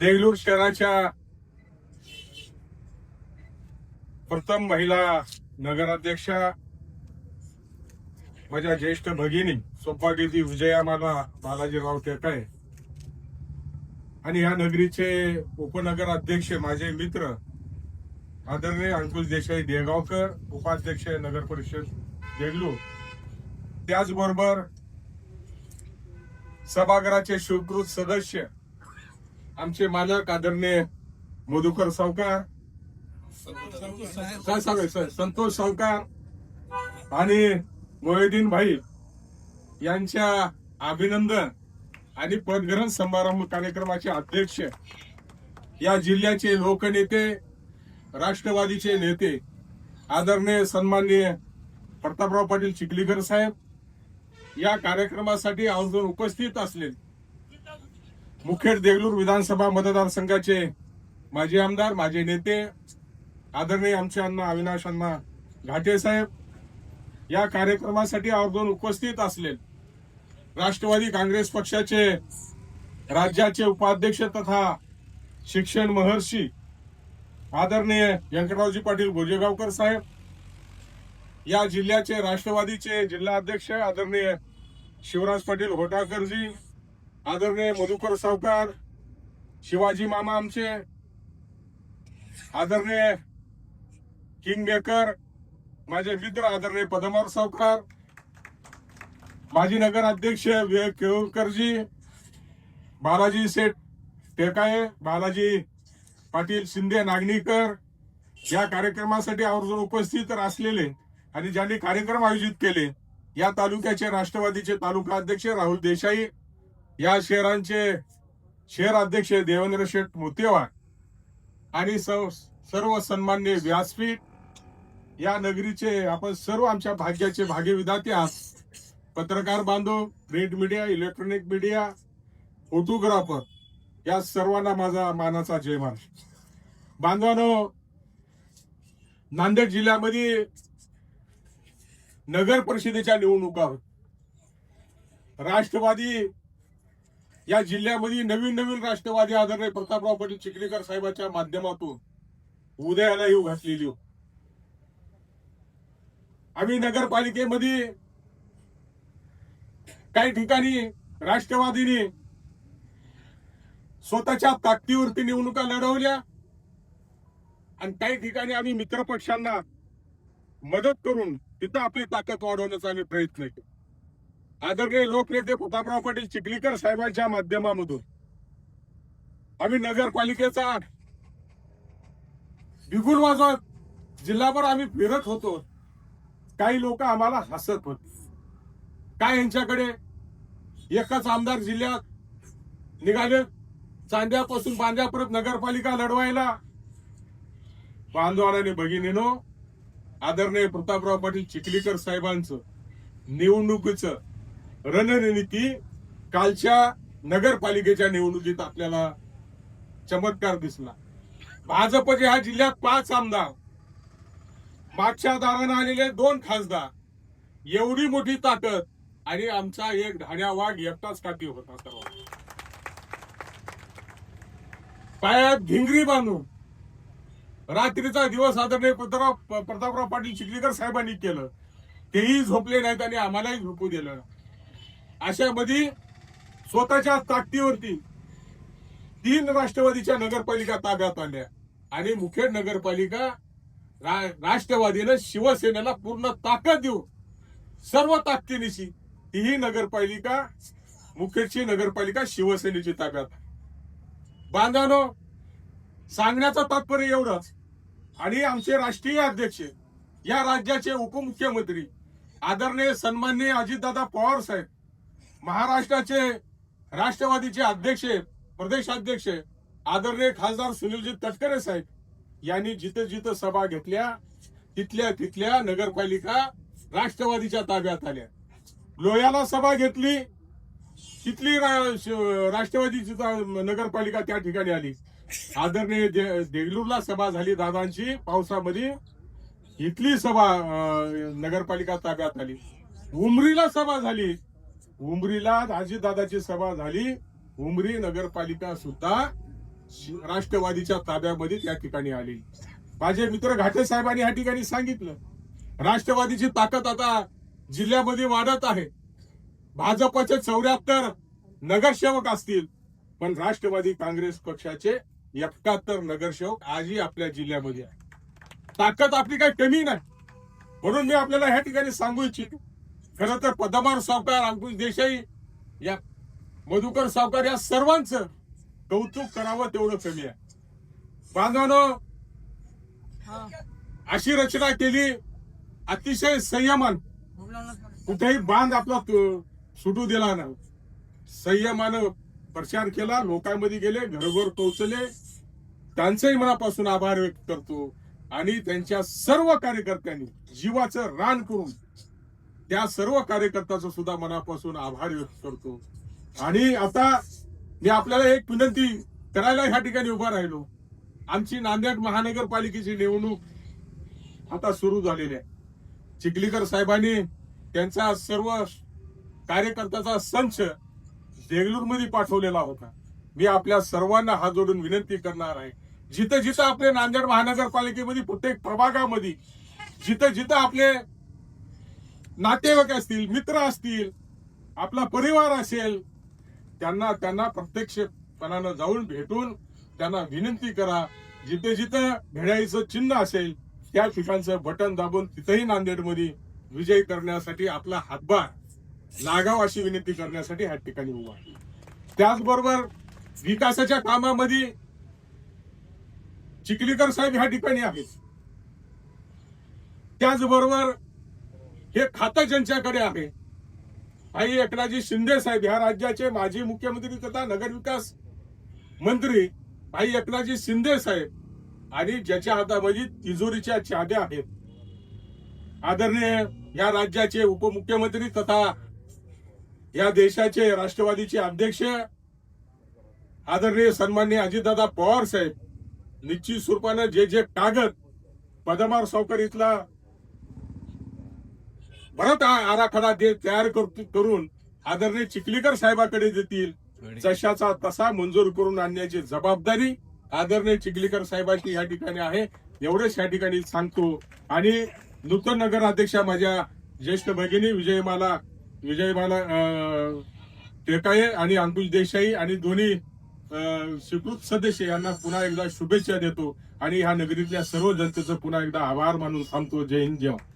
देगलूर शहराच्या प्रथम महिला नगराध्यक्षा माझ्या ज्येष्ठ भगिनी सौभाग्यती विजया मला बालाजीराव टेकाळे आणि ह्या नगरीचे उपनगर अध्यक्ष माझे मित्र आदरणीय अंकुश देसाई देगावकर उपाध्यक्ष नगर परिषद देगलूर. त्याचबरोबर सभागृहाचे स्वीकृत सदस्य आमचे मालक आदरणीय मधुकर सावकार. संतोष सावकार आणि मोहिदीन भाई यांच्या अभिनंदन आणि पदग्रहण समारंभ कार्यक्रमाचे अध्यक्ष या जिल्ह्याचे लोकनेते राष्ट्रवादीचे नेते आदरणीय सन्माननीय प्रतापराव पाटील चिखलीकर साहेब या कार्यक्रमासाठी अजून उपस्थित असलेले मुखेड देगलूर विधानसभा मतदारसंघाचे माजी आमदार माझे नेते आदरणीय आमचे अण्णा अविनाश अण्णा घाटे साहेब या कार्यक्रमासाठी आवर्जून उपस्थित असले राष्ट्रवादी काँग्रेस पक्षाचे राज्याचे उपाध्यक्ष तथा शिक्षण महर्षी आदरणीय व्यंकटरावजी पाटील गोजेगावकर साहेब या जिल्ह्याचे राष्ट्रवादीचे जिल्हा अध्यक्ष आदरणीय शिवराज पाटील होटाकरजी आदरणीय मधुकर सावकार शिवाजी मामा आमचे आदरणीय किंग मेकर माझे मित्र आदरणीय पदमार सावकार माजी नगर अध्यक्ष विवेक बालाजी सेठ टेकाये बालाजी पाटील शिंदे नागणीकर या कार्यक्रमासाठी आवर्जून उपस्थित असलेले आणि ज्यांनी कार्यक्रम आयोजित केले या तालुक्याचे राष्ट्रवादीचे तालुका अध्यक्ष राहुल देसाई या शहरांचे शहर अध्यक्ष देवेंद्र शेठ मुतेवार आणि सर्व सन्मान्य व्यासपीठ या नगरीचे आपण सर्व आमच्या भाग्याचे भाग्यविधाते आहात. पत्रकार बांधव print media electronic media photographer या सर्वांना माझा मानाचा जयमान बांधवानो नांदेड जिल्ह्यामध्ये नगर परिषदेच्या निवडणुका राष्ट्रवादी या जिल्ह्यामध्ये नवीन नवीन राष्ट्रवादी आदरणीय प्रतापराव पाटील चिखलीकर साहेबांच्या माध्यमातून उदयाला येऊ घातलेली आम्ही नगरपालिकेमध्ये काही ठिकाणी राष्ट्रवादीने स्वतःच्या ताकदीवरती निवडणुका लढवल्या आणि काही ठिकाणी आम्ही मित्र पक्षांना मदत करून तिथं आपली ताकद वाढवण्याचा आम्ही प्रयत्न केला. आदरणीय लोकनेते प्रतापराव पाटील चिखलीकर साहेबांच्या माध्यमामधून. आम्ही नगरपालिकेचा बिगुल वाजवत जिल्हाभर आम्ही फिरत होतो. काही लोक आम्हाला हसत होते. काय यांच्याकडे? एकच आमदार जिल्ह्यात निघाले. चांद्यापासून बांद्यापर्यंत नगरपालिका लढवायला. बांधवाने भगिनीनो आदरणीय प्रतापराव पाटील चिखलीकर साहेबांचं निवडणुकीचं रणनीती कालच्या नगरपालिकेच्या निवडणुकीत आपल्याला चमत्कार दिसला. भाजपचे ह्या जिल्ह्यात पाच आमदार मागच्या दारानं आलेले दोन खासदार. एवढी मोठी ताकद आणि आमचा एक ढाण्या वाघ एकटाच काठी होता सर्व. पायात घिंगरी बांधून रात्रीचा दिवस आदरणीय प्रतापराव प्रतापराव पाटील चिखलीकर साहेबांनी केलं. तेही झोपले नाहीत आणि आम्हालाही झोपू दिलं अशा अशामध्ये स्वतःच्या ताकदीवरती तीन राष्ट्रवादीच्या नगरपालिका ताब्यात आल्या आणि मुखेड नगरपालिका रा- राष्ट्रवादीनं शिवसेनेला पूर्ण ताकद देऊ सर्व ताकदीनिशी तीही नगरपालिका मुखेडची नगरपालिका शिवसेनेची ताब्यात आहे. बांधवानो सांगण्याचं तात्पर्य एवढंच आणि आमचे राष्ट्रीय अध्यक्ष या राज्याचे उपमुख्यमंत्री आदरणीय सन्माननीय अजितदादा पवार साहेब महाराष्ट्राचे राष्ट्रवादीचे अध्यक्ष प्रदेशाध्यक्ष आदरणीय खासदार सुनीलजी तटकरे साहेब यांनी जिथं जिथं सभा घेतल्या तिथल्या तिथल्या नगरपालिका राष्ट्रवादीच्या ताब्यात आल्या. लोह्याला सभा घेतली तिथली राष्ट्रवादीची नगरपालिका त्या ठिकाणी आली. आदरणीय दे- देगलूरला सभा झाली दादांची पावसामध्ये. इथली सभा नगरपालिका ताब्यात आली. उमरीला सभा झाली. उमरीला दादाची सभा झाली. उमरी नगरपालिका सुद्धा राष्ट्रवादीच्या ताब्यामध्ये त्या ठिकाणी आली. माझे मित्र घाटे साहेबांनी या ठिकाणी सांगितलं. राष्ट्रवादीची ताकद आता जिल्ह्यामध्ये वाढत आहे. भाजपचे चौऱ्याहत्तर नगरसेवक असतील पण राष्ट्रवादी काँग्रेस पक्षाचे एकाहत्तर नगरसेवक आजही आपल्या जिल्ह्यामध्ये आहे ताकद आपली काही कमी नाही. म्हणून मी आपल्याला ह्या ठिकाणी सांगू इच्छितो. खरं तर पदमार सावकार अंकुश देसाई या मधुकर सावकार या सर्वांचं कौतुक करावं तेवढं कमी आहे. बांधवानो अशी रचना केली अतिशय संयमान. कुठेही बांध आपला सुटू दिला नाही. संयमानं प्रचार केला लोकांमध्ये गेले घरोघर पोहोचले. त्यांचंही मनापासून आभार व्यक्त करतो. आणि त्यांच्या सर्व कार्यकर्त्यांनी जीवाचं रान करून त्या सर्व कार्यकर्त्याचं सुद्धा मनापासून आभार व्यक्त करतो. आणि आता मी आपल्याला एक विनंती करायला ह्या ठिकाणी उभा राहिलो. आमची नांदेड महानगरपालिकेची निवडणूक आता सुरू झालेली आहे. चिखलीकर साहेबांनी त्यांचा सर्व कार्यकर्त्याचा संच देगलूरमध्ये पाठवलेला होता. मी आपल्या सर्वांना हात जोडून विनंती करणार आहे. जिथं जिथं आपले नांदेड महानगरपालिकेमध्ये प्रत्येक प्रभागामध्ये जिथं जिथं आपले नातेवाईक असतील मित्र असतील आपला परिवार असेल त्यांना त्यांना प्रत्यक्षपणानं जाऊन भेटून त्यांना विनंती करा जिथे जिथं भेडाईचं चिन्ह असेल त्या ठिकाणचं बटन दाबून तिथेही नांदेडमध्ये विजय करण्यासाठी आपला हातभार लागाव अशी विनंती करण्यासाठी ह्या ठिकाणी उभा आहे. त्याचबरोबर विकासाच्या कामामध्ये चिखलीकर साहेब ह्या ठिकाणी आहेत त्याचबरोबर हे खातं ज्यांच्याकडे आहे. भाई एकनाथजी शिंदे साहेब ह्या राज्याचे माजी मुख्यमंत्री तथा नगरविकास मंत्री भाई एकनाथजी शिंदे साहेब आणि ज्याच्या हातामध्ये तिजोरीच्या चाद्या आहेत. आदरणीय या राज्याचे उपमुख्यमंत्री तथा या देशाचे राष्ट्रवादीचे अध्यक्ष आदरणीय सन्मान्य अजितदादा पवार साहेब निश्चित स्वरूपानं जे जे कागद पदमार सावकर इथला भरत आ- आराखडा तयार करून आदरणीय चिखलीकर साहेबाकडे देतील. जशाचा तसा मंजूर करून आणण्याची जबाबदारी आदरणीय चिखलीकर साहेबांची या ठिकाणी आहे. एवढंच या ठिकाणी सांगतो. आणि नूतन नगर अध्यक्षा माझ्या ज्येष्ठ भगिनी विजयमाला विजयमाला टेकाये आणि अंकुश देसाई आणि दोन्ही स्वीकृत सदस्य यांना पुन्हा एकदा शुभेच्छा देतो. आणि ह्या नगरीतल्या सर्व जनतेचं पुन्हा एकदा आभार मानून थांबतो. जय हिंद जय महाराष्ट्र.